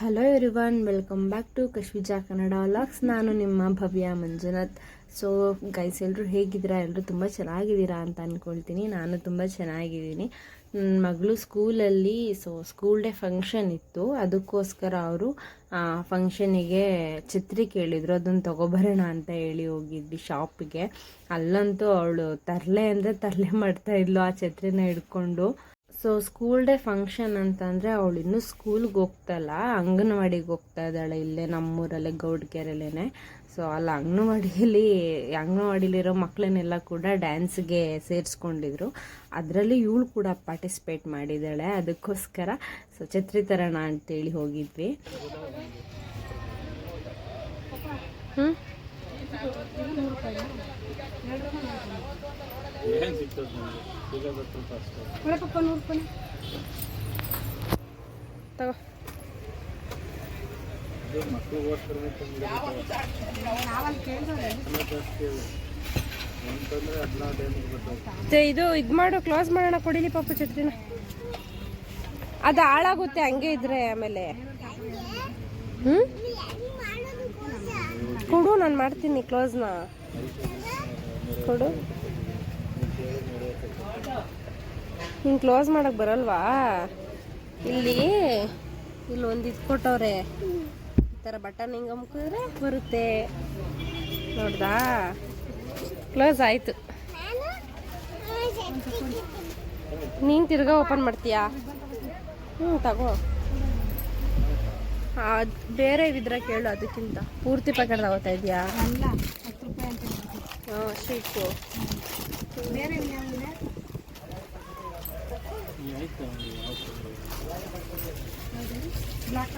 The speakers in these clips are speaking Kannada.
Hello everyone welcome back to Kashvija Kannada vlogs ನಾನು ನಿಮ್ಮ ಭವ್ಯ ಮಂಜುನಾಥ್. ಸೊ ಗೈಸ್ ಎಲ್ಲರೂ ಹೇಗಿದ್ದೀರಾ? ಎಲ್ಲರೂ ತುಂಬ ಚೆನ್ನಾಗಿದ್ದೀರಾ ಅಂತ ಅಂದ್ಕೊಳ್ತೀನಿ ನಾನು ತುಂಬ ಚೆನ್ನಾಗಿದ್ದೀನಿ. ನನ್ನ ಮಗಳು ಸ್ಕೂಲಲ್ಲಿ ಸೊ ಸ್ಕೂಲ್ ಡೇ ಫಂಕ್ಷನ್ ಇತ್ತು. ಅದಕ್ಕೋಸ್ಕರ ಅವರು ಫಂಕ್ಷನಿಗೆ ಛತ್ರಿ ಕೇಳಿದರು. ಅದನ್ನು ತೊಗೊಬರೋಣ ಅಂತ ಹೇಳಿ ಹೋಗಿದ್ವಿ ಶಾಪಿಗೆ ಅಲ್ಲಂತೂ ಅವಳು ತರಲೆ ಅಂದರೆ ತರಲೆ ಮಾಡ್ತಾಯಿದ್ಲು ಆ ಛತ್ರಿನ ಹಿಡ್ಕೊಂಡು. ಸೊ ಸ್ಕೂಲ್ ಡೇ ಫಂಕ್ಷನ್ ಅಂತಂದರೆ ಅವಳು ಇನ್ನೂ ಸ್ಕೂಲ್ಗೆ ಹೋಗ್ತಲ್ಲ, ಅಂಗನವಾಡಿಗೆ ಹೋಗ್ತಾ ಇದ್ದಾಳೆ ಇಲ್ಲೇ ನಮ್ಮೂರಲ್ಲೇ ಗೌಡ್ಕೆರೆಲೇ ಸೊ ಅಲ್ಲಿ ಅಂಗನವಾಡಿಯಲ್ಲಿ, ಅಂಗನವಾಡಿಲಿರೋ ಮಕ್ಕಳನ್ನೆಲ್ಲ ಕೂಡ ಡ್ಯಾನ್ಸ್ಗೆ ಸೇರಿಸ್ಕೊಂಡಿದ್ರು. ಅದರಲ್ಲಿ ಇವಳು ಕೂಡ ಪಾರ್ಟಿಸಿಪೇಟ್ ಮಾಡಿದ್ದಾಳೆ. ಅದಕ್ಕೋಸ್ಕರ ಸೊ ಛತ್ರಿ ತರೋಣ ಅಂತೇಳಿ ಹೋಗಿದ್ವಿ. ಹ್ಞೂ ಏನ್ ಸಿಗ್ತದೆ ನನಗೆ ಸಿಗೋದು ಸ್ವಲ್ಪ ಅಷ್ಟೇ ಪಪ್ಪ ನೋಡ್ಕೊಂಡು ತಗೋ. ಇದು ಇದು ಇದು ಮಾಡು ಕ್ಲೋಸ್ ಮಾಡೋಣ ಕೊಡಿಲಿ ಪಾಪು ಛತ್ರಿನ. ಅದು ಹಾಳಾಗುತ್ತೆ ಹಂಗೆ ಇದ್ರೆ ಆಮೇಲೆ. ಹ್ಞೂ ಕೊಡು ನಾನು ಮಾಡ್ತೀನಿ ಕ್ಲೋಸ್ನ. ಕೊಡು. ಹಿಂಗೆ ಕ್ಲೋಸ್ ಮಾಡೋಕೆ ಬರಲ್ವಾ? ಇಲ್ಲಿ ಇಲ್ಲಿ ಒಂದು ಇದು ಕೊಟ್ಟವ್ರೆ. ಈ ಥರ ಬಟನ್ ಹಿಂಗೆ ಅಮ್ಕಿದ್ರೆ ಬರುತ್ತೆ. ನೋಡ್ದಾ? ಕ್ಲೋಸ್ ಆಯಿತು. ನೀನು ತಿರ್ಗಾ ಓಪನ್ ಮಾಡ್ತೀಯಾ? ಹ್ಞೂ ತಗೋ. ಅದು ಬೇರೆ ಇದ್ರ ಕೇಳು ಅದಕ್ಕಿಂತ. ಪೂರ್ತಿ ಪ್ಯಾಕೆಟ್ ತಗೋತಾ ಇದೆಯಾ. ಹಾಂ ಶೀಟು ಬೇರೆ ಇನ್ಯಾವುದಿದೆ? ಆಯ್ತು ಅವ್ನಿಗೆ ಯಾವ ತೊಂದ್ರೆ ಇಲ್ಲ.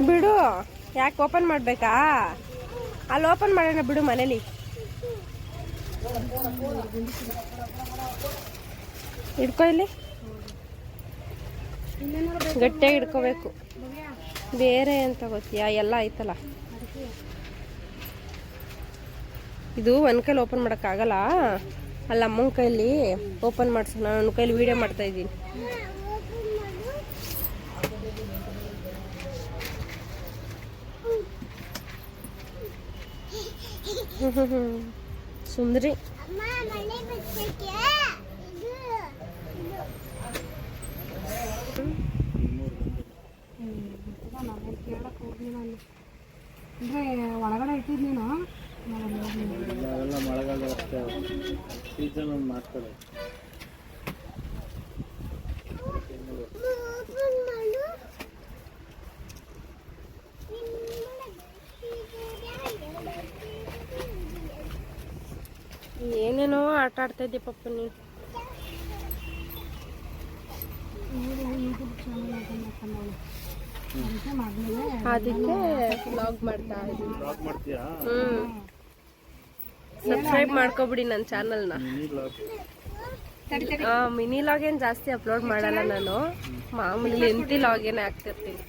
ಬಿಡು, ಯಾಕೆ ಓಪನ್ ಮಾಡಬೇಕಾ? ಅಲ್ಲಿ ಓಪನ್ ಮಾಡೋಣ ಬಿಡು ಮನೇಲಿ. ಹಿಡ್ಕೊ ಇಲ್ಲಿ. ಗಟ್ಟಿಯಾಗಿ ಹಿಡ್ಕೋಬೇಕು. ಬೇರೆ ಅಂತ ಗೊತ್ತೀಯಾ? ಎಲ್ಲ ಐತಲ್ಲ ಇದು ಒಂದು ಕೈಲಿ ಓಪನ್ ಮಾಡೋಕ್ಕಾಗಲ್ಲ ಅಲ್ಲ ಅಮ್ಮನ ಕೈಲಿ ಓಪನ್ ಮಾಡ್ಸೋಣ. ನಾನು ಕೈಲಿ ವಿಡಿಯೋ ಮಾಡ್ತಾ ಇದ್ದೀನಿ. ಅಲ್ಲಿ. ಅಂದ್ರೆ ಒಳಗಡೆ ಇಟ್ಟಿದ್ ನೀನು ಸೀಸನ್ ಒಂದು ಮಾಡ್ತಾರೆ ಆಟ ಆಡ್ತಾ ಇದ್ದೆ ಪಪ್ಪ ನೀನು. ಅದಕ್ಕೆ ಬ್ಲಾಗ್ ಮಾಡ್ತಾ ಇದ್ದೀನಿ. ಹ್ಮ್. ಸಬ್ಸ್ಕ್ರೈಬ್ ಮಾಡ್ಕೊಬಿಡಿ ನನ್ನ ಚಾನಲ್ನ ಮಿನಿ ಲಾಗ್ ಏನು ಜಾಸ್ತಿ ಅಪ್ಲೋಡ್ ಮಾಡಲ್ಲ ನಾನು. ಮಾಮೂಲಿ ಎಂತಿ ಲಾಗ್ ಏನೇ ಆಗ್ತಿರ್ತೀನಿ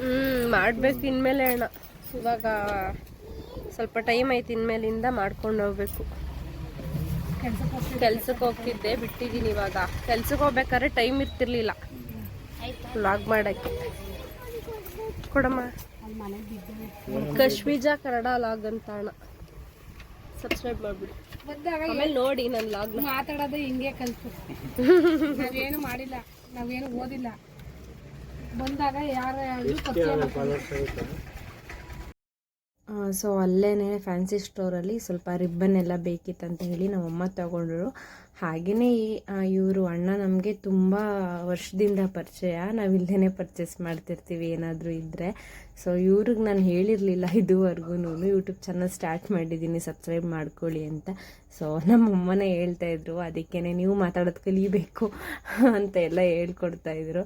ಹ್ಮ್ ಮಾಡ್ಬೇಕು ಇನ್ಮೇಲೆ ಅಣ್ಣ. ಇವಾಗ ಸ್ವಲ್ಪ ಟೈಮ್ ಐತಿ ಇನ್ಮೇಲಿಂದ ಮಾಡ್ಕೊಂಡು ಹೋಗ್ಬೇಕು. ಕೆಲ್ಸಕ್ಕೆ ಹೋಗ್ತಿದ್ದೆ. ಬಿಟ್ಟಿದ್ದೀನಿ ಇವಾಗ. ಕೆಲ್ಸಕ್ಕೆ ಹೋಗ್ಬೇಕಾದ್ರೆ ಟೈಮ್ ಇರ್ತಿರ್ಲಿಲ್ಲ. ಲಾಗ್ ಮಾಡಕ್ಕೆ. ಕೊಡಮ್ಮ. ಕಶ್ಮೀಜ ಕನ್ನಡ ಲಾಗ್ ಅಂತ ಅಣ್ಣ. ಸಬ್ಸ್ಕ್ರೈಬ್ ಮಾಡ್ಬಿಡಿ. ಆಮೇಲೆ ನೋಡಿ ನನ್ನ ಲಾಗ್ ಮಾತಾಡೋದು ಹಿಂಗೆ ಕಲ್ತು. ನಾವೇನು ಮಾಡಿಲ್ಲ, ನಾವೇನು ಓದಿಲ್ಲ. ಬಂದಾಗ ಯಾರು ಸೊ ಅಲ್ಲೇ ಫ್ಯಾನ್ಸಿ ಸ್ಟೋರಲ್ಲಿ ಸ್ವಲ್ಪ ರಿಬ್ಬನ್ ಎಲ್ಲ ಬೇಕಿತ್ತಂತ ಹೇಳಿ ನಮ್ಮಮ್ಮ ತಗೊಂಡ್ರು. ಹಾಗೆಯೇ ಇವರು ಅಣ್ಣ ನಮಗೆ ತುಂಬ ವರ್ಷದಿಂದ ಪರಿಚಯ. ನಾವು ಇಲ್ಲೇ ಪರ್ಚೇಸ್ ಮಾಡ್ತಿರ್ತೀವಿ ಏನಾದರೂ ಇದ್ದರೆ ಸೊ ಇವ್ರಿಗೆ ನಾನು ಹೇಳಿರಲಿಲ್ಲ ಇದುವರೆಗೂ ಯೂಟ್ಯೂಬ್ ಚಾನಲ್ ಸ್ಟಾರ್ಟ್ ಮಾಡಿದ್ದೀನಿ ಸಬ್ಸ್ಕ್ರೈಬ್ ಮಾಡ್ಕೊಳ್ಳಿ ಅಂತ. ಸೊ ನಮ್ಮಮ್ಮನೇ ಹೇಳ್ತಾ ಇದ್ರು ಅದಕ್ಕೇ ನೀವು ಮಾತಾಡೋದು ಕಲಿಬೇಕು ಅಂತ ಎಲ್ಲ ಹೇಳ್ಕೊಡ್ತಾಯಿದ್ರು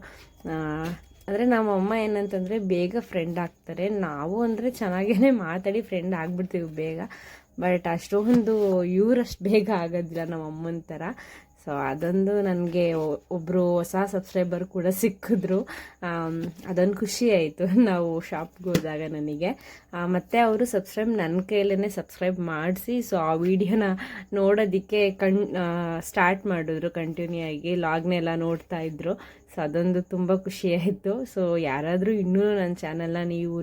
ಅಂದರೆ ನಮ್ಮ ಅಮ್ಮ ಏನಂತಂದರೆ ಬೇಗ ಫ್ರೆಂಡ್ ಆಗ್ತಾರೆ. ನಾವು ಅಂದರೆ ಚೆನ್ನಾಗೇ ಮಾತಾಡಿ ಫ್ರೆಂಡ್ ಆಗಿಬಿಡ್ತೀವಿ ಬೇಗ. ಬಟ್ ಅಷ್ಟೊಂದು ಇವರಷ್ಟು ಬೇಗ ಆಗೋದಿಲ್ಲ ನಮ್ಮ ಅಮ್ಮನ ಥರ ಸೊ ಅದೊಂದು ನನಗೆ ಒಬ್ಬರು ಹೊಸ ಸಬ್ಸ್ಕ್ರೈಬರ್ ಕೂಡ ಸಿಕ್ಕಿದ್ರು. ಅದೊಂದು ಖುಷಿ ಆಯಿತು ನಾವು ಶಾಪ್ಗೆ ಹೋದಾಗ ನನಗೆ. ಮತ್ತೆ ಅವರು ಸಬ್ಸ್ಕ್ರೈಬ್ ನನ್ನ ಕೈಯಲ್ಲೇ ಸಬ್ಸ್ಕ್ರೈಬ್ ಮಾಡಿಸಿ ಸೊ ಆ ವಿಡಿಯೋನ ನೋಡೋದಕ್ಕೆ ಕಣ್ ಸ್ಟಾರ್ಟ್ ಮಾಡಿದ್ರು ಕಂಟಿನ್ಯೂ ಆಗಿ. ಲಾಗ್ನೆಲ್ಲ ನೋಡ್ತಾ ಇದ್ರು. ಸೊ ಅದೊಂದು ತುಂಬ ಆಯಿತು. ಸೊ ಯಾರಾದರೂ ಇನ್ನೂ ನನ್ನ ಚಾನಲ್ನ ನೀವು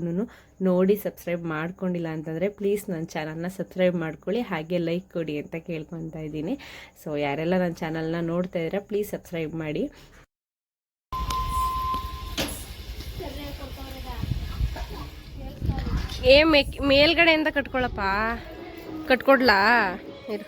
ನೋಡಿ ಸಬ್ಸ್ಕ್ರೈಬ್ ಮಾಡ್ಕೊಂಡಿಲ್ಲ ಅಂತಂದರೆ ಪ್ಲೀಸ್ ನನ್ನ ಚಾನಲ್ನ ಸಬ್ಸ್ಕ್ರೈಬ್ ಮಾಡ್ಕೊಳ್ಳಿ, ಹಾಗೆ ಲೈಕ್ ಕೊಡಿ ಅಂತ ಕೇಳ್ಕೊತಾ ಇದ್ದೀನಿ. ಸೊ ಯಾರೆಲ್ಲ ನನ್ನ ಚಾನಲ್ನ ನೋಡ್ತಾ ಇದ್ದೀರಾ, ಪ್ಲೀಸ್ ಸಬ್ಸ್ಕ್ರೈಬ್ ಮಾಡಿ. ಏ ಮೇಲ್ಗಡೆಯಿಂದ ಕಟ್ಕೊಳಪ್ಪ. ಕಟ್ಕೊಡ್ಲಾ? ಇರು.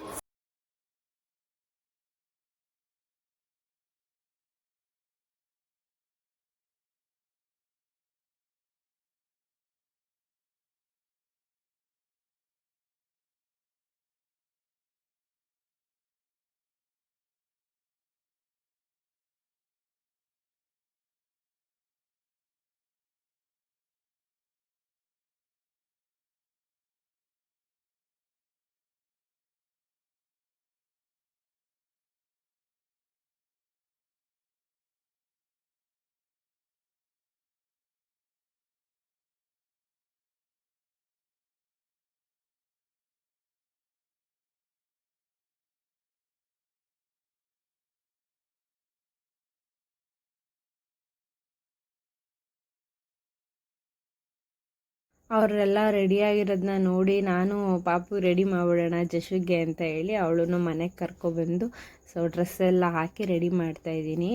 ಅವರೆಲ್ಲ ರೆಡಿಯಾಗಿರೋದನ್ನ ನೋಡಿ ನಾನು ಪಾಪು ರೆಡಿ ಮಾಡ್ಬಿಡೋಣ ಜಶುಗೆ ಅಂತ ಹೇಳಿ ಅವಳನ್ನು ಮನೆಗೆ ಕರ್ಕೊಬಂದು ಸೊ ಡ್ರೆಸ್ ಎಲ್ಲ ಹಾಕಿ ರೆಡಿ ಮಾಡ್ತಾ ಇದ್ದೀನಿ.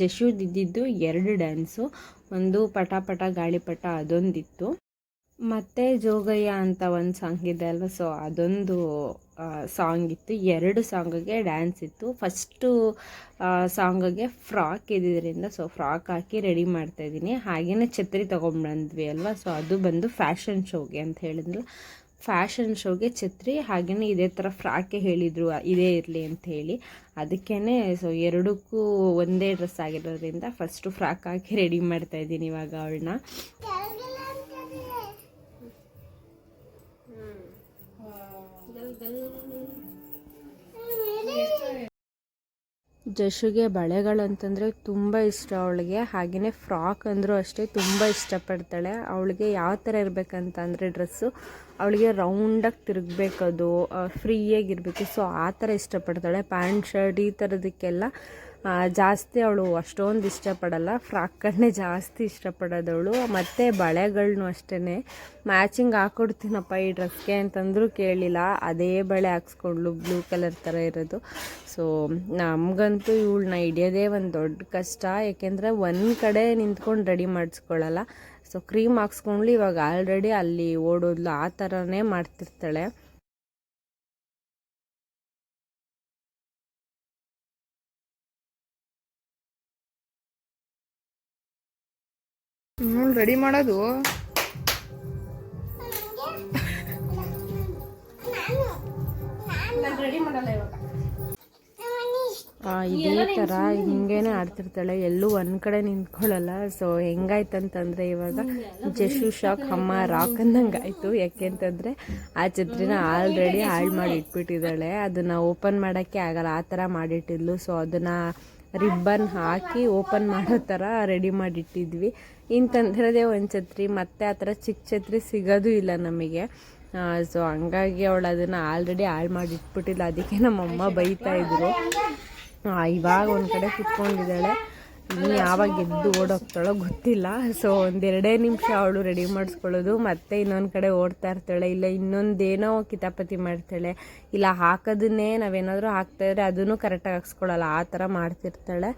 ಜಶುದ್ ಇದ್ದಿದ್ದು ಎರಡು ಡ್ಯಾನ್ಸು ಒಂದು ಪಟ ಗಾಳಿಪಟ ಅದೊಂದಿತ್ತು. ಮತ್ತು ಜೋಗಯ್ಯ ಅಂತ ಒಂದು ಸಾಂಗ್ ಇದೆ ಅಲ್ವಾ ಸೊ ಅದೊಂದು ಸಾಂಗ್ ಇತ್ತು. ಎರಡು ಸಾಂಗಿಗೆ ಡ್ಯಾನ್ಸ್ ಇತ್ತು. ಫಸ್ಟು ಸಾಂಗಿಗೆ ಫ್ರಾಕ್ ಇದ್ದಿದ್ದರಿಂದ ಸೊ ಫ್ರಾಕ್ ಹಾಕಿ ರೆಡಿ ಮಾಡ್ತಾಯಿದ್ದೀನಿ ಹಾಗೆಯೇ ಛತ್ರಿ ತೊಗೊಂಡ್ಬಂದ್ವಿ ಅಲ್ವಾ? ಸೊ ಅದು ಬಂದು ಫ್ಯಾಷನ್ ಶೋಗೆ ಅಂತ ಹೇಳಿದ್ರು ಫ್ಯಾಷನ್ ಶೋಗೆ ಛತ್ರಿ ಹಾಗೆಯೇ ಇದೇ ಥರ ಫ್ರಾಕೆ ಹೇಳಿದರು. ಇದೇ ಇರಲಿ ಅಂತ ಹೇಳಿ. ಅದಕ್ಕೇ ಸೊ ಎರಡಕ್ಕೂ ಒಂದೇ ಡ್ರೆಸ್ ಆಗಿರೋದ್ರಿಂದ ಫಸ್ಟು ಫ್ರಾಕ್ ಹಾಕಿ ರೆಡಿ ಮಾಡ್ತಾಯಿದ್ದೀನಿ ಇವಾಗ ಅವಳನ್ನ. ಜಶುಗೆ ಬಳೆಗಳಂತಂದರೆ ತುಂಬ ಇಷ್ಟ ಅವಳಿಗೆ. ಹಾಗೆಯೇ ಫ್ರಾಕ್ ಅಂದರೂ ಅಷ್ಟೇ ತುಂಬ ಇಷ್ಟಪಡ್ತಾಳೆ. ಅವಳಿಗೆ ಯಾವ ಥರ ಇರಬೇಕಂತಂದರೆ ಡ್ರೆಸ್ಸು ಅವಳಿಗೆ ರೌಂಡಾಗಿ ತಿರುಗಬೇಕದು ಫ್ರೀಯಾಗಿರಬೇಕು ಸೊ ಆ ಥರ ಇಷ್ಟಪಡ್ತಾಳೆ. ಪ್ಯಾಂಟ್ ಶರ್ಟ್ ಈ ಥರದಕ್ಕೆಲ್ಲ ಜಾಸ್ತಿ ಅವಳು ಅಷ್ಟೊಂದು ಇಷ್ಟಪಡಲ್ಲ. ಕಣ್ಣೇ ಜಾಸ್ತಿ ಇಷ್ಟಪಡೋದವಳು. ಮತ್ತು ಬಳೆಗಳನ್ನು ಅಷ್ಟೇ ಮ್ಯಾಚಿಂಗ್ ಹಾಕ್ಕೊಡ್ತೀನಪ್ಪ ಈ ಡ್ರೆಸ್ಗೆ ಅಂತಂದರೂ ಕೇಳಿಲ್ಲ. ಅದೇ ಬಳೆ ಹಾಕ್ಸ್ಕೊಂಡ್ಳು ಬ್ಲೂ ಕಲರ್ ಥರ ಇರೋದು. ಸೊ ನಮಗಂತೂ ಇವಳನ್ನ ಹಿಡಿಯೋದೇ ಒಂದು ದೊಡ್ಡ ಕಷ್ಟ. ಏಕೆಂದರೆ ಒಂದು ಕಡೆ ನಿಂತ್ಕೊಂಡು ರೆಡಿ ಮಾಡಿಸ್ಕೊಳ್ಳಲ್ಲ ಸೊ ಕ್ರೀಮ್ ಹಾಕ್ಸ್ಕೊಂಡ್ಲಿ ಇವಾಗ ಆಲ್ರೆಡಿ ಅಲ್ಲಿ ಓಡೋದ್ಲು ಆ ಥರನೇ ಮಾಡ್ತಿರ್ತಾಳೆ. ರೆಡಿ ಮಾಡೋದು? ಆ, ಇದೇ ಥರ ಹಿಂಗೇನೆ ಆಡ್ತಿರ್ತಾಳೆ. ಎಲ್ಲೂ ಒಂದು ಕಡೆ ನಿಂತ್ಕೊಳ್ಳಲ್ಲ ಸೊ ಹೆಂಗಾಯ್ತಂತಂದರೆ ಇವಾಗ ಜಶು ಶಾಕ್ ಅಮ್ಮ ರಾಕ್ ಅಂದಂಗೆ ಆಯಿತು ಯಾಕೆಂತಂದರೆ ಆ ಛತ್ರಿನ ಆಲ್ರೆಡಿ ಹಾಳು ಮಾಡಿ ಇಟ್ಬಿಟ್ಟಿದ್ದಾಳೆ. ಅದನ್ನು ಓಪನ್ ಮಾಡೋಕ್ಕೆ ಆಗಲ್ಲ. ಆ ಥರ ಮಾಡಿಟ್ಟಿದ್ಲು. ಸೊ ಅದನ್ನು ರಿಬ್ಬನ್ ಹಾಕಿ ಓಪನ್ ಮಾಡೋ ಥರ ರೆಡಿ ಮಾಡಿಟ್ಟಿದ್ವಿ. ಇನ್ನು ತಂದಿರೋದೇ ಒಂದು ಛತ್ರಿ. ಮತ್ತೆ ಆ ಥರ ಚಿಕ್ಕ ಛತ್ರಿ ಸಿಗೋದು ಇಲ್ಲ ನಮಗೆ. ಸೊ ಹಂಗಾಗಿ ಅವಳು ಅದನ್ನು ಆಲ್ರೆಡಿ ಹಾಳು ಮಾಡಿ ಇಟ್ಬಿಟ್ಟಿಲ್ಲ. ಅದಕ್ಕೆ ನಮ್ಮಮ್ಮ ಬೈತಾ ಇದ್ರು. ಇವಾಗ ಒಂದು ಕಡೆ ಕುತ್ಕೊಂಡಿದ್ದಾಳೆ. ಇನ್ನು ಯಾವಾಗ ಎದ್ದು ಓಡೋಗ್ತಾಳೋ ಗೊತ್ತಿಲ್ಲ. ಸೊ ಒಂದೆರಡೇ ನಿಮಿಷ ಅವಳು ರೆಡಿ ಮಾಡಿಸ್ಕೊಳ್ಳೋದು. ಮತ್ತೆ ಇನ್ನೊಂದು ಕಡೆ ಓಡ್ತಾ ಇರ್ತಾಳೆ. ಇಲ್ಲ, ಇನ್ನೊಂದೇನೋ ಕಿತಾಪತಿ ಮಾಡ್ತಾಳೆ. ಇಲ್ಲ, ಹಾಕೋದನ್ನೇ ನಾವೇನಾದರೂ ಹಾಕ್ತಾಯಿದ್ರೆ ಅದನ್ನು ಕರೆಕ್ಟಾಗಿ ಹಾಕ್ಸ್ಕೊಳ್ಳಲ್ಲ. ಆ ಥರ ಮಾಡ್ತಿರ್ತಾಳೆ.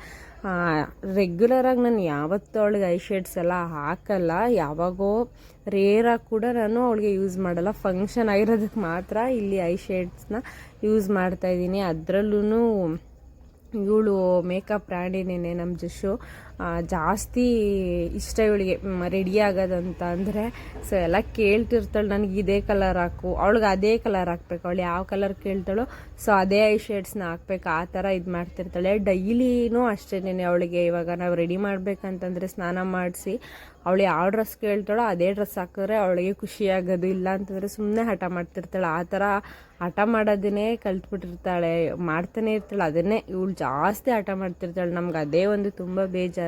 ರೆಗ್ಯುಲರಾಗಿ ನಾನು ಯಾವತ್ತೂ ಅವಳಿಗೆ ಐ ಶೇಡ್ಸ್ ಎಲ್ಲ ಹಾಕಲ್ಲ. ಯಾವಾಗೋ ರೇರಾಗಿ ಕೂಡ ನಾನು ಅವಳಿಗೆ ಯೂಸ್ ಮಾಡಲ್ಲ. ಫಂಕ್ಷನ್ ಆಗಿರೋದಕ್ಕೆ ಮಾತ್ರ ಇಲ್ಲಿ ಐ ಶೇಡ್ಸ್ನ ಯೂಸ್ ಮಾಡ್ತಾಯಿದ್ದೀನಿ ಅದರಲ್ಲೂ ಇವಳು ಮೇಕಪ್ ರಾಣಿನೇ ನಮ್ಮ ಆ, ಜಾಸ್ತಿ ಇಷ್ಟ ಇವಳಿಗೆ ರೆಡಿ ಆಗೋದಂತ ಅಂದರೆ ಸೊ ಎಲ್ಲ ಕೇಳ್ತಿರ್ತಾಳೆ, ನನಗೆ ಇದೇ ಕಲರ್ ಹಾಕು. ಅವಳಿಗೆ ಅದೇ ಕಲರ್ ಹಾಕ್ಬೇಕು. ಅವಳು ಯಾವ ಕಲರ್ ಕೇಳ್ತಾಳೋ ಸೊ ಅದೇ ಐ ಶೇಡ್ಸ್ನ ಹಾಕ್ಬೇಕು. ಆ ಥರ ಇದು ಮಾಡ್ತಿರ್ತಾಳೆ. ಡೈಲಿನೂ ಅಷ್ಟೇನೆ ಅವಳಿಗೆ ಇವಾಗ ನಾವು ರೆಡಿ ಮಾಡಬೇಕಂತಂದರೆ ಸ್ನಾನ ಮಾಡಿಸಿ, ಅವಳು ಯಾವ ಡ್ರೆಸ್ ಕೇಳ್ತಾಳೋ ಅದೇ ಡ್ರೆಸ್ ಹಾಕಿದ್ರೆ ಅವಳಿಗೆ ಖುಷಿಯಾಗೋದು ಇಲ್ಲ ಅಂತಂದರೆ ಸುಮ್ಮನೆ ಹಠ ಮಾಡ್ತಿರ್ತಾಳೆ. ಆ ಥರ ಹಠ ಮಾಡೋದನ್ನೇ ಕಲ್ತ್ಬಿಟ್ಟಿರ್ತಾಳೆ. ಮಾಡ್ತಾನೆ ಇರ್ತಾಳೆ. ಅದನ್ನೇ ಇವಳು ಜಾಸ್ತಿ ಹಠ ಮಾಡ್ತಿರ್ತಾಳೆ. ನಮ್ಗೆ ಅದೇ ಒಂದು ತುಂಬ ಬೇಜಾರು.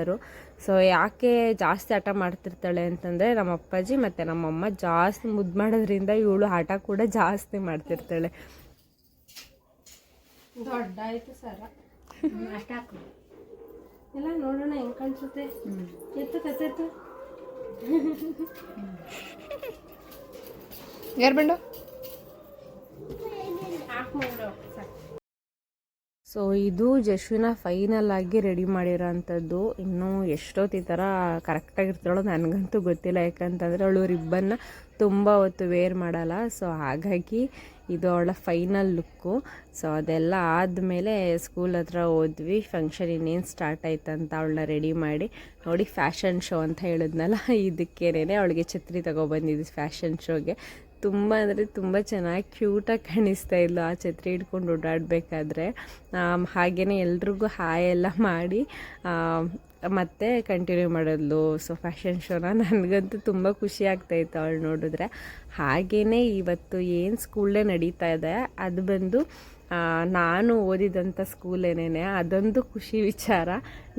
ಸೊ ಯಾಕೆ ಜಾಸ್ತಿ ಹಠ ಮಾಡ್ತಿರ್ತಾಳೆ ಅಂತಂದರೆ ನಮ್ಮ ಅಪ್ಪಾಜಿ ಮತ್ತು ನಮ್ಮಮ್ಮ ಜಾಸ್ತಿ ಮುದ್ದು ಮಾಡೋದ್ರಿಂದ ಇವಳು ಹಠ ಕೂಡ ಜಾಸ್ತಿ ಮಾಡ್ತಿರ್ತಾಳೆ. ದೊಡ್ಡ ಆಯ್ತು ಸರ ಎಲ್ಲ ನೋಡೋಣ ಹೆಂಗ್ ಕಾಣಿಸುತ್ತೆ. ಎತ್ತು ಕತ್ತೆತ್ತು ಯಾರು ಬಂಡು ಹಾಕ್ ಸೊ ಇದು ಜಶ್ವಿನ ಫೈನಲ್ ಆಗಿ ರೆಡಿ ಮಾಡಿರೋಂಥದ್ದು. ಇನ್ನೂ ಎಷ್ಟೊತ್ತು ಈ ಥರ ಕರೆಕ್ಟಾಗಿರ್ತಾಳೋ ನನಗಂತೂ ಗೊತ್ತಿಲ್ಲ. ಯಾಕಂತಂದರೆ ಅವಳು ರಿಬ್ಬನ್ನ ತುಂಬ ಹೊತ್ತು ವೇರ್ ಮಾಡಲ್ಲ. ಸೊ ಹಾಗಾಗಿ ಇದು ಅವಳ ಫೈನಲ್ ಲುಕ್ಕು ಸೊ ಅದೆಲ್ಲ ಆದಮೇಲೆ ಸ್ಕೂಲ್ ಹತ್ರ ಹೋದ್ವಿ. ಫಂಕ್ಷನ್ ಇನ್ನೇನು ಸ್ಟಾರ್ಟ್ ಆಯ್ತಂತ ಅವಳನ್ನ ರೆಡಿ ಮಾಡಿ. ನೋಡಿ ಫ್ಯಾಷನ್ ಶೋ ಅಂತ ಹೇಳಿದ್ನಲ್ಲ ಇದಕ್ಕೇನೆ ಅವಳಿಗೆ ಛತ್ರಿ ತಗೊಬಂದಿದ್ವಿ ಫ್ಯಾಷನ್ ಶೋಗೆ ತುಂಬ ಅಂದರೆ ತುಂಬ ಚೆನ್ನಾಗಿ ಕ್ಯೂಟಾಗಿ ಕಾಣಿಸ್ತಾ ಇಲ್ಲ ಆ ಛತ್ರಿ ಹಿಡ್ಕೊಂಡು ಓಡಾಡಬೇಕಾದ್ರೆ. ಹಾಗೆಯೇ ಎಲ್ರಿಗೂ ಹಾಯ್ ಎಲ್ಲ ಮಾಡಿ ಮತ್ತೆ ಕಂಟಿನ್ಯೂ ಮಾಡಿದ್ಲು. ಸೊ ಫ್ಯಾಷನ್ ಶೋನ ನನಗಂತೂ ತುಂಬ ಖುಷಿ ಆಗ್ತಾಯಿತ್ತು ಅವಳು ನೋಡಿದ್ರೆ. ಹಾಗೆಯೇ ಇವತ್ತು ಏನು ಸ್ಕೂಲೇ ನಡೀತಾ ಇದೆ, ಅದು ಬಂದು ನಾನು ಓದಿದಂಥ ಏನೇನೆ, ಅದೊಂದು ಖುಷಿ ವಿಚಾರ.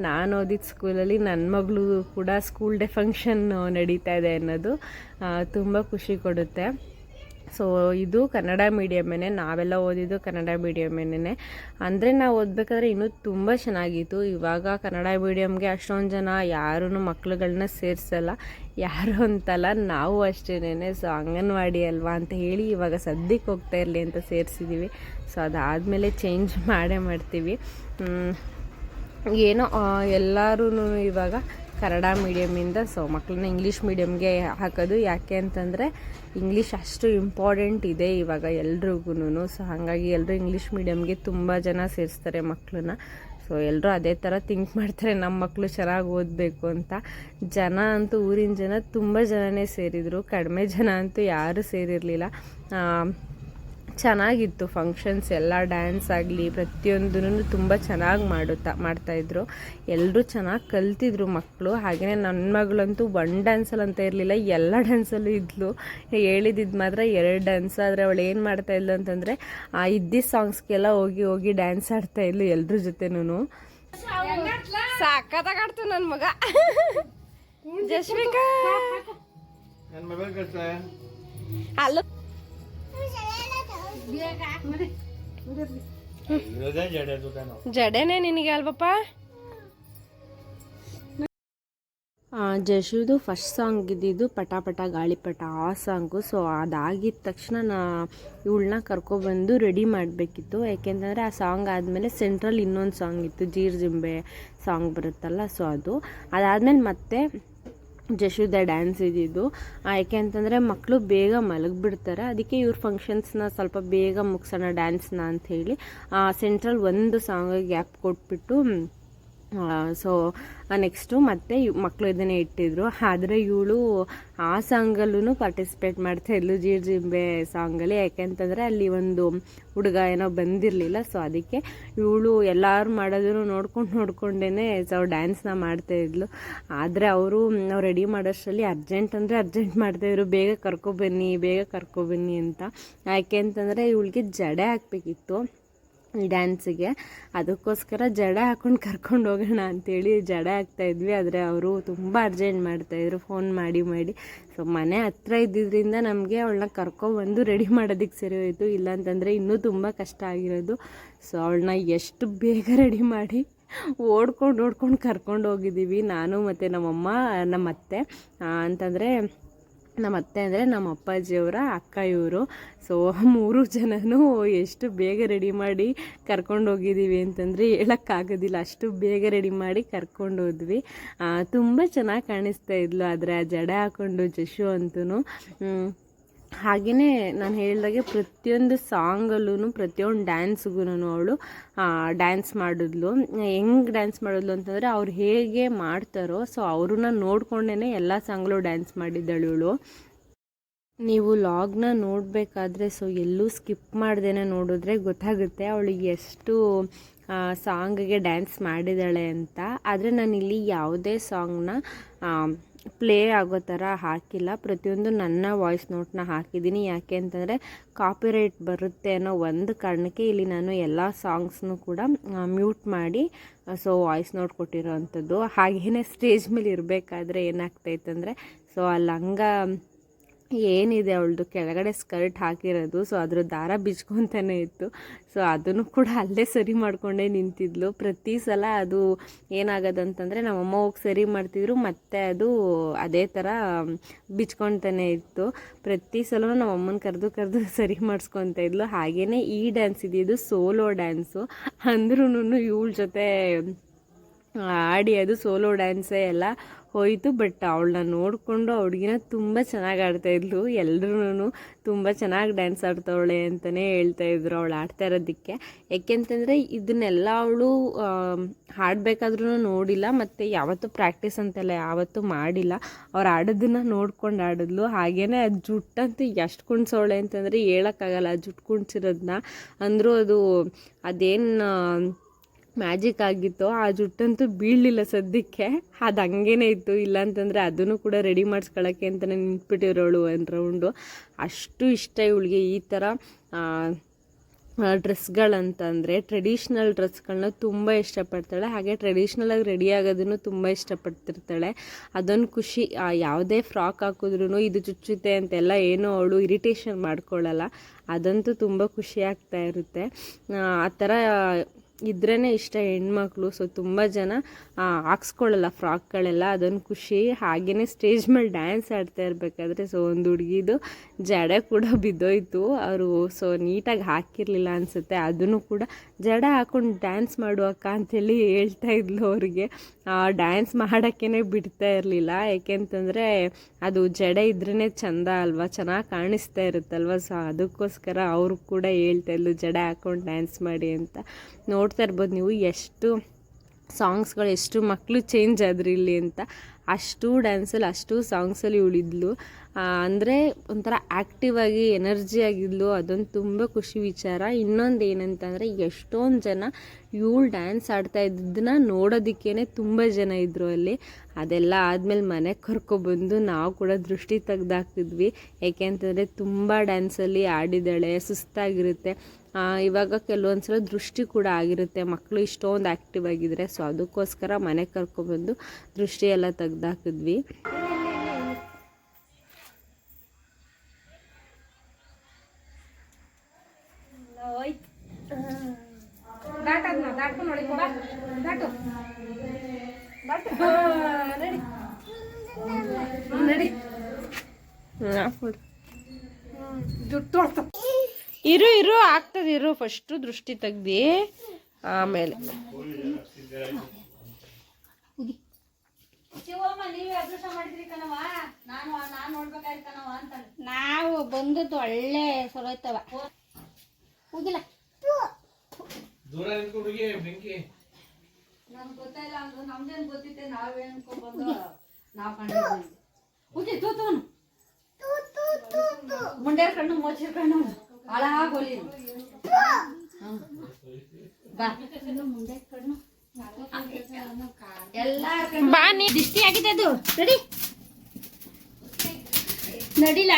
ನಾನು ಓದಿದ ಸ್ಕೂಲಲ್ಲಿ ನನ್ನ ಮಗಳು ಕೂಡ ಸ್ಕೂಲ್ ಡೇ ಫಂಕ್ಷನ್ ನಡೀತಾ ಇದೆ ಅನ್ನೋದು ತುಂಬ ಖುಷಿ ಕೊಡುತ್ತೆ. ಸೊ ಇದು ಕನ್ನಡ ಮೀಡಿಯಮ್ಮೇ ನಾವೆಲ್ಲ ಓದಿದ್ದು ಕನ್ನಡ ಮೀಡಿಯಮ್ಮೇನೆ ಅಂದರೆ ನಾವು ಓದಬೇಕಾದ್ರೆ ಇನ್ನೂ ತುಂಬ ಚೆನ್ನಾಗಿತ್ತು. ಇವಾಗ ಕನ್ನಡ ಮೀಡಿಯಮ್ಗೆ ಅಷ್ಟೊಂದು ಜನ ಯಾರೂ ಮಕ್ಳುಗಳನ್ನ ಸೇರಿಸಲ್ಲ. ಯಾರು ಅಂತಲ್ಲ, ನಾವು ಅಷ್ಟೇನೆ ಸೊ ಅಂಗನವಾಡಿ ಅಲ್ವಾ ಅಂತ ಹೇಳಿ ಇವಾಗ ಸದ್ಯಕ್ಕೆ ಹೋಗ್ತಾ ಇರಲಿ ಅಂತ ಸೇರಿಸಿದ್ದೀವಿ ಸೊ ಅದಾದಮೇಲೆ ಚೇಂಜ್ ಮಾಡೇ ಮಾಡ್ತೀವಿ. ಏನೋ ಎಲ್ಲರೂ ಇವಾಗ ಕನ್ನಡ ಮೀಡಿಯಮಿಂದ ಸೊ ಮಕ್ಕಳನ್ನ ಇಂಗ್ಲೀಷ್ ಮೀಡಿಯಮ್ಗೆ ಹಾಕೋದು. ಯಾಕೆ ಅಂತಂದರೆ ಇಂಗ್ಲೀಷ್ ಅಷ್ಟು ಇಂಪಾರ್ಟೆಂಟ್ ಇದೆ ಇವಾಗ ಎಲ್ರಿಗೂ ಸೊ ಹಾಗಾಗಿ ಎಲ್ಲರೂ ಇಂಗ್ಲೀಷ್ ಮೀಡಿಯಮ್ಗೆ ತುಂಬ ಜನ ಸೇರಿಸ್ತಾರೆ ಮಕ್ಕಳನ್ನ ಸೊ ಎಲ್ಲರೂ ಅದೇ ಥರ ಥಿಂಕ್ ಮಾಡ್ತಾರೆ ನಮ್ಮ ಮಕ್ಕಳು ಚೆನ್ನಾಗಿ ಓದಬೇಕು ಅಂತ. ಜನ ಅಂತೂ ಊರಿನ ಜನ ತುಂಬ ಜನನೇ ಸೇರಿದರು. ಕಡಿಮೆ ಜನ ಅಂತೂ ಯಾರೂ ಸೇರಿರಲಿಲ್ಲ. ಚೆನ್ನಾಗಿತ್ತು ಫಂಕ್ಷನ್ಸ್ ಎಲ್ಲ ಡ್ಯಾನ್ಸ್ ಆಗಲಿ ಪ್ರತಿಯೊಂದೂ ತುಂಬ ಚೆನ್ನಾಗಿ ಮಾಡುತ್ತಾ ಮಾಡ್ತಾಯಿದ್ರು ಎಲ್ಲರೂ ಚೆನ್ನಾಗಿ ಕಲ್ತಿದ್ರು ಮಕ್ಕಳು ಹಾಗೆಯೇ ನನ್ನ ಮಗಳಂತೂ ಒನ್ ಡ್ಯಾನ್ಸಲ್ಲಿ ಅಂತ ಇರಲಿಲ್ಲ ಎಲ್ಲ ಡ್ಯಾನ್ಸಲ್ಲೂ ಇದ್ಲು. ಹೇಳಿದ್ದು ಮಾತ್ರ ಎರಡು ಡ್ಯಾನ್ಸ್ ಆದರೆ ಅವಳು ಏನು ಮಾಡ್ತಾ ಇದ್ಲು ಅಂತಂದರೆ ಆ ಇದ್ದಿದ್ದ ಸಾಂಗ್ಸ್ಗೆಲ್ಲ ಹೋಗಿ ಹೋಗಿ ಡ್ಯಾನ್ಸ್ ಆಡ್ತಾ ಇದ್ಲು ಎಲ್ಲರ ಜೊತೆನೂ ಸಾಕತ್ತಾಗಾಡ್ತು ನನ್ನ ಮಗ. ಜಶ್ವಿಕಾ ಅಲ್ಲ ಜಡೆನೇ ನಿನಗೆ ಅಲ್ವಪ್ಪ? ಜಶುದು ಫಸ್ಟ್ ಸಾಂಗ್ ಇದ್ದಿದ್ದು ಪಟ ಪಟ ಗಾಳಿಪಟ ಆ ಸಾಂಗು ಸೊ ಅದಾಗಿದ್ದ ತಕ್ಷಣ ನಾ ಇವಳನ್ನ ಕರ್ಕೊಬಂದು ರೆಡಿ ಮಾಡಬೇಕಿತ್ತು. ಯಾಕೆಂತಂದರೆ ಆ ಸಾಂಗ್ ಆದಮೇಲೆ ಸೆಂಟ್ರಲ್ ಇನ್ನೊಂದು ಸಾಂಗ್ ಇತ್ತು. ಜೀರ್ ಜಿಂಬೆ ಸಾಂಗ್ ಬರುತ್ತಲ್ಲ ಸೊ ಅದು. ಅದಾದಮೇಲೆ ಮತ್ತೆ ಜಶುದ ಡ್ಯಾನ್ಸ್ ಇದ್ದಿದ್ದು. ಯಾಕೆ ಅಂತಂದರೆ ಮಕ್ಕಳು ಬೇಗ ಮಲಗಿಬಿಡ್ತಾರೆ. ಅದಕ್ಕೆ ಇವ್ರ ಫಂಕ್ಷನ್ಸ್ನ ಸ್ವಲ್ಪ ಬೇಗ ಮುಗಿಸೋಣ ಡ್ಯಾನ್ಸ್ನ ಅಂಥೇಳಿ ಸೆಂಟ್ರಲ್ ಒಂದು ಸಾಂಗ್ ಗ್ಯಾಪ್ ಕೊಟ್ಬಿಟ್ಟು ಸೊ ನೆಕ್ಸ್ಟು ಮತ್ತೆ ಮಕ್ಕಳು ಇದನ್ನೇ ಇಟ್ಟಿದ್ರು. ಆದರೆ ಇವಳು ಆ ಸಾಂಗಲ್ಲೂ ಪಾರ್ಟಿಸಿಪೇಟ್ ಮಾಡ್ತಾ ಇದ್ಲು ಜೀರ್ ಜಿಂಬೆ ಸಾಂಗಲ್ಲಿ ಯಾಕೆಂತಂದರೆ ಅಲ್ಲಿ ಒಂದು ಹುಡುಗ ಏನೋ ಬಂದಿರಲಿಲ್ಲ ಸೊ ಅದಕ್ಕೆ ಇವಳು ಎಲ್ಲರೂ ಮಾಡೋದನ್ನು ನೋಡ್ಕೊಂಡು ನೋಡ್ಕೊಂಡೇ ಸೊ ಡ್ಯಾನ್ಸ್ನ ಮಾಡ್ತಾ ಇದ್ಲು. ಆದರೆ ಅವರು ನಾವು ರೆಡಿ ಮಾಡೋಷ್ಟರಲ್ಲಿ ಅರ್ಜೆಂಟ್ ಅಂದರೆ ಅರ್ಜೆಂಟ್ ಮಾಡ್ತಾಯಿದ್ರು ಬೇಗ ಕರ್ಕೊಬನ್ನಿ ಬೇಗ ಕರ್ಕೊಬನ್ನಿ ಅಂತ. ಯಾಕೆ ಅಂತಂದರೆ ಇವಳಿಗೆ ಜಡೆ ಹಾಕ್ಬೇಕಿತ್ತು. ಡ್ಯಾನ್ಸಿಗೆ. ಅದಕ್ಕೋಸ್ಕರ ಜಡ ಹಾಕೊಂಡು ಕರ್ಕೊಂಡು ಹೋಗೋಣ ಅಂತೇಳಿ ಜಡ ಹಾಕ್ತಾ ಇದ್ವಿ. ಆದರೆ ಅವರು ತುಂಬ ಅರ್ಜೆಂಟ್ ಮಾಡ್ತಾಯಿದ್ರು ಫೋನ್ ಮಾಡಿ ಮಾಡಿ. ಸೊ ಮನೆ ಹತ್ರ ಇದ್ದಿದ್ದರಿಂದ ನಮಗೆ ಅವಳನ್ನ ಕರ್ಕೊಬಂದು ರೆಡಿ ಮಾಡೋದಕ್ಕೆ ಸರಿ ಹೋಯಿತು. ಇಲ್ಲಾಂತಂದರೆ ಇನ್ನೂ ತುಂಬ ಕಷ್ಟ ಆಗಿರೋದು. ಸೊ ಅವಳನ್ನ ಎಷ್ಟು ಬೇಗ ರೆಡಿ ಮಾಡಿ ಓಡ್ಕೊಂಡು ಓಡ್ಕೊಂಡು ಕರ್ಕೊಂಡು ಹೋಗಿದ್ದೀವಿ. ನಾನು ಮತ್ತು ನಮ್ಮಮ್ಮ ನಮ್ಮ ಅತ್ತೆ ಆ, ಅಂತಂದರೆ ನಮ್ಮ ಅತ್ತೆ ಅಂದರೆ ನಮ್ಮ ಅಪ್ಪಾಜಿಯವರ ಅಕ್ಕ ಇವರು. ಸೊ ಮೂರು ಜನನೂ ಎಷ್ಟು ಬೇಗ ರೆಡಿ ಮಾಡಿ ಕರ್ಕೊಂಡು ಹೋಗಿದ್ದೀವಿ ಅಂತಂದರೆ ಹೇಳೋಕ್ಕಾಗೋದಿಲ್ಲ. ಅಷ್ಟು ಬೇಗ ರೆಡಿ ಮಾಡಿ ಕರ್ಕೊಂಡು ಹೋದ್ವಿ. ತುಂಬ ಚೆನ್ನಾಗಿ ಕಾಣಿಸ್ತಾ ಇದ್ಲು. ಆದರೆ ಆ ಜಡೆ ಹಾಕ್ಕೊಂಡು ಜಶು ಅಂತೂ ಹಾಗೆಯೇ ನಾನು ಹೇಳಿದಾಗೆ ಪ್ರತಿಯೊಂದು ಸಾಂಗಲ್ಲೂ ಪ್ರತಿಯೊಂದು ಡ್ಯಾನ್ಸ್ಗೂ ಅವಳು ಡ್ಯಾನ್ಸ್ ಮಾಡಿದ್ಲು. ಹೆಂಗೆ ಡ್ಯಾನ್ಸ್ ಮಾಡಿದ್ಲು ಅಂತಂದರೆ ಅವ್ರು ಹೇಗೆ ಮಾಡ್ತಾರೋ, ಸೊ ಅವ್ರನ್ನ ನೋಡ್ಕೊಂಡೇ ಎಲ್ಲ ಸಾಂಗ್ಲೂ ಡ್ಯಾನ್ಸ್ ಮಾಡಿದ್ದಾಳು ಇವಳು. ನೀವು ಲಾಗ್ನ ನೋಡಬೇಕಾದ್ರೆ, ಸೊ ಎಲ್ಲೂ ಸ್ಕಿಪ್ ಮಾಡ್ದೇನೆ ನೋಡಿದ್ರೆ ಗೊತ್ತಾಗುತ್ತೆ ಅವಳಿಗೆ ಎಷ್ಟು ಸಾಂಗ್ಗೆ ಡ್ಯಾನ್ಸ್ ಮಾಡಿದ್ದಾಳೆ ಅಂತ. ಆದರೆ ನಾನಿಲ್ಲಿ ಯಾವುದೇ ಸಾಂಗ್ನ ಪ್ಲೇ ಆಗೋ ಥರ ಹಾಕಿಲ್ಲ. ಪ್ರತಿಯೊಂದು ನನ್ನ ವಾಯ್ಸ್ ನೋಟ್ನ ಹಾಕಿದ್ದೀನಿ. ಯಾಕೆ ಅಂತಂದರೆ ಕಾಪಿರೈಟ್ ಬರುತ್ತೆ ಅನ್ನೋ ಒಂದು ಕಾರಣಕ್ಕೆ ಇಲ್ಲಿ ನಾನು ಎಲ್ಲ ಸಾಂಗ್ಸ್ನು ಕೂಡ ಮ್ಯೂಟ್ ಮಾಡಿ ಸೊ ವಾಯ್ಸ್ ನೋಟ್ ಕೊಟ್ಟಿರೋ ಅಂಥದ್ದು ಹಾಗೇನೆ ಸ್ಟೇಜ್ ಮೇಲೆ ಇರಬೇಕಾದ್ರೆ ಏನಾಗ್ತೈತೆ ಅಂದರೆ ಸೊ ಆ ಲಂಗ ಏನಿದೆ ಅವಳದು ಕೆಳಗಡೆ ಸ್ಕರ್ಟ್ ಹಾಕಿರೋದು ಸೊ ಅದ್ರ ದಾರ ಬಿಚ್ಕೊತಾನೆ ಇತ್ತು. ಸೊ ಅದನ್ನು ಕೂಡ ಅಲ್ಲೇ ಸರಿ ಮಾಡಿಕೊಂಡೇ ನಿಂತಿದ್ಲು. ಪ್ರತಿ ಸಲ ಅದು ಏನಾಗೋದಂತಂದರೆ ನಮ್ಮಮ್ಮ ಹೋಗಿ ಸರಿ ಮಾಡ್ತಿದ್ರು, ಮತ್ತೆ ಅದು ಅದೇ ಥರ ಬಿಚ್ಕೊತಾನೆ ಇತ್ತು. ಪ್ರತಿ ಸಲ ನಮ್ಮ ಅಮ್ಮನ ಕರೆದು ಕರೆದು ಸರಿ ಮಾಡಿಸ್ಕೊತಾ ಇದ್ಲು. ಹಾಗೆಯೇ ಈ ಡ್ಯಾನ್ಸ್ ಇದ್ದಿದ್ದು ಸೋಲೋ ಡ್ಯಾನ್ಸು ಅಂದ್ರೂ ಇವಳ ಜೊತೆ ಆಡಿ ಅದು ಸೋಲೋ ಡ್ಯಾನ್ಸೇ ಎಲ್ಲ ಹೋಯಿತು ಬಟ್ ಅವಳನ್ನ ನೋಡಿಕೊಂಡು ಹುಡುಗಿನ ತುಂಬ ಚೆನ್ನಾಗಿ ಆಡ್ತಾಯಿದ್ಲು ಎಲ್ಲರೂ ತುಂಬ ಚೆನ್ನಾಗಿ ಡ್ಯಾನ್ಸ್ ಆಡ್ತಾವಳೆ ಅಂತಲೇ ಹೇಳ್ತಾ ಇದ್ರು ಅವಳು ಆಡ್ತಾ ಇರೋದಕ್ಕೆ. ಯಾಕೆಂತಂದರೆ ಇದನ್ನೆಲ್ಲ ಅವಳು ಹಾಡಬೇಕಾದ್ರೂ ನೋಡಿಲ್ಲ, ಮತ್ತು ಯಾವತ್ತೂ ಪ್ರಾಕ್ಟೀಸ್ ಅಂತೆಲ್ಲ ಯಾವತ್ತೂ ಮಾಡಿಲ್ಲ. ಅವ್ರು ಆಡೋದನ್ನ ನೋಡ್ಕೊಂಡು ಆಡಿದ್ಲು. ಹಾಗೇ ಅದು ಜುಟ್ಟಂತೂ ಎಷ್ಟು ಕುಣ್ಸೋಳೆ ಅಂತಂದರೆ ಹೇಳೋಕ್ಕಾಗಲ್ಲ. ಜುಟ್ಟು ಕುಣ್ಸಿರೋದನ್ನ ಅಂದರೂ ಅದು ಅದೇನು ಮ್ಯಾಜಿಕ್ ಆಗಿತ್ತು, ಆ ಜುಟ್ಟಂತೂ ಬೀಳಲಿಲ್ಲ ಸದ್ಯಕ್ಕೆ. ಅದು ಹಂಗೇನೆ ಇತ್ತು. ಇಲ್ಲಾಂತಂದರೆ ಅದನ್ನು ಕೂಡ ರೆಡಿ ಮಾಡಿಸ್ಕೊಳ್ಳೋಕ್ಕೆ ಅಂತಲೇ ನಿಂತ್ಬಿಟ್ಟಿರೋಳು ಒಂದು ರೌಂಡು ಅಷ್ಟು ಇಷ್ಟ ಇವಳಿಗೆ ಈ ಥರ ಡ್ರೆಸ್ಗಳಂತಂದರೆ ಟ್ರೆಡಿಷ್ನಲ್ ಡ್ರೆಸ್ಗಳನ್ನ ತುಂಬ ಇಷ್ಟಪಡ್ತಾಳೆ. ಹಾಗೆ ಟ್ರೆಡಿಷ್ನಲಾಗಿ ರೆಡಿ ಆಗೋದನ್ನು ತುಂಬ ಇಷ್ಟಪಡ್ತಿರ್ತಾಳೆ. ಅದೊಂದು ಖುಷಿ. ಯಾವುದೇ ಫ್ರಾಕ್ ಹಾಕಿದ್ರೂ ಇದು ಚುಚ್ಚುತ್ತೆ ಅಂತೆಲ್ಲ ಏನೋ ಅವಳು ಇರಿಟೇಷನ್ ಮಾಡ್ಕೊಳ್ಳಲ್ಲ ಅದಂತೂ ತುಂಬ ಖುಷಿ ಆಗ್ತಾ ಇರುತ್ತೆ. ಆ ಥರ ಇದ್ರೇ ಇಷ್ಟ ಹೆಣ್ಮಕ್ಳು. ಸೊ ತುಂಬ ಜನ ಹಾಕ್ಸ್ಕೊಳ್ಳಲ್ಲ ಫ್ರಾಕ್ಗಳೆಲ್ಲ. ಅದೊಂದು ಖುಷಿ ಹಾಗೆಯೇ ಸ್ಟೇಜ್ ಮೇಲೆ ಡ್ಯಾನ್ಸ್ ಆಡ್ತಾ ಇರಬೇಕಾದ್ರೆ ಸೊ ಒಂದು ಹುಡುಗಿದು ಜಡೆ ಕೂಡ ಬಿದ್ದೋಯ್ತು. ಅವರು ಸೊ ನೀಟಾಗಿ ಹಾಕಿರಲಿಲ್ಲ ಅನಿಸುತ್ತೆ. ಅದನ್ನು ಕೂಡ ಜಡ ಹಾಕೊಂಡು ಡ್ಯಾನ್ಸ್ ಮಾಡುವಕ್ಕ ಅಂತೇಳಿ ಹೇಳ್ತಾ ಇದ್ಲು ಅವ್ರಿಗೆ. ಡ್ಯಾನ್ಸ್ ಮಾಡೋಕ್ಕೇ ಬಿಡ್ತಾ ಇರಲಿಲ್ಲ. ಯಾಕೆಂತಂದರೆ ಅದು ಜಡೆ ಇದ್ರೇ ಚಂದ ಅಲ್ವಾ? ಚೆನ್ನಾಗಿ ಕಾಣಿಸ್ತಾ ಇರುತ್ತಲ್ವ? ಸೊ ಅದಕ್ಕೋಸ್ಕರ ಅವರು ಕೂಡ ಹೇಳ್ತಾ ಇದ್ಲು, ಜಡ ಹಾಕೊಂಡು ಡ್ಯಾನ್ಸ್ ಮಾಡಿ ಅಂತ. ನೋಡ್ತಾ ಇರ್ಬೋದು ನೀವು ಎಷ್ಟು ಸಾಂಗ್ಸ್ಗಳು ಎಷ್ಟು ಮಕ್ಕಳು ಚೇಂಜ್ ಆದ್ರಿ ಇಲ್ಲಿ ಅಂತ. ಅಷ್ಟು ಡ್ಯಾನ್ಸಲ್ಲಿ, ಅಷ್ಟು ಸಾಂಗ್ಸಲ್ಲಿ ಉಳಿದ್ಲು. ಅಂದರೆ ಒಂಥರ ಆ್ಯಕ್ಟಿವ್ ಆಗಿ ಎನರ್ಜಿ ಆಗಿದ್ಲು. ಅದೊಂದು ತುಂಬ ಖುಷಿ ವಿಚಾರ. ಇನ್ನೊಂದು ಏನಂತಂದರೆ, ಎಷ್ಟೊಂದು ಜನ ಇವಳು ಡ್ಯಾನ್ಸ್ ಆಡ್ತಾ ಇದ್ದನ್ನ ನೋಡೋದಕ್ಕೇ ತುಂಬ ಜನ ಇದ್ದರು ಅಲ್ಲಿ. ಅದೆಲ್ಲ ಆದಮೇಲೆ ಮನೆಗೆ ಕರ್ಕೊಬಂದು ನಾವು ಕೂಡ ದೃಷ್ಟಿ ತೆಗ್ದಾಕ್ತಿದ್ವಿ. ಏಕೆಂತಂದರೆ ತುಂಬ ಡ್ಯಾನ್ಸಲ್ಲಿ ಆಡಿದ್ದಾಳೆ, ಸುಸ್ತಾಗಿರುತ್ತೆ. ಇವಾಗ ಕೆಲವೊಂದು ಸಲ ದೃಷ್ಟಿ ಕೂಡ ಆಗಿರುತ್ತೆ. ಮಕ್ಕಳು ಇಷ್ಟೊಂದು ಆ್ಯಕ್ಟಿವ್ ಆಗಿದ್ರೆ, ಸೊ ಅದಕ್ಕೋಸ್ಕರ ಮನೆಗೆ ಕರ್ಕೊಬಂದು ದೃಷ್ಟಿ ಎಲ್ಲ ತೆಗ್ದಾಕಿದ್ವಿ ದಾಟ್ ಅದನ್ನ ದಾಟ್ಕೊಂಡು ನೋಡಿ ಬಾ ದಾಟು ದಾಟು ನಡಿ ನಡಿ ಜುಟ್ಟು ಹೊಡ್ತ ಇರು ಇರು ಆಗ್ತದೆ ಇರು. ಫಸ್ಟು ದೃಷ್ಟಿ ತೆಗ್ದು ಆಮೇಲೆ. ನಾವು ಬಂದದ್ದು ಒಳ್ಳೆ ಸೊಲೋಯ್ತವ ಹೋಗಿಲ್ಲ. ದೂರ ಬೆಂಕಿ. ನಮ್ಗೆ ಗೊತ್ತಾಯಿಲ್ಲ ಅಂದ್ರೆ ನಮ್ದೇನು ಗೊತ್ತಿತ್ತೆ ನಾವೇ ಅನ್ಕೊಂಡ್ಬಂದು ನಾವು ಕಂಡಿದ್ದೀವಿ. ಹೋಗಿ ತೂತವನು ಮುಂಡೆ ಕಣ್ಣು ಮೋಚಿರ್ ಕಣ್ಣು. ಹಾಳಾಗೋಲಿ ಬಾ. ನೀ ದಿಷ್ಟಿ ಆಗಿದೆ ಅದು. ನಡಿ. ನಡಿಲ?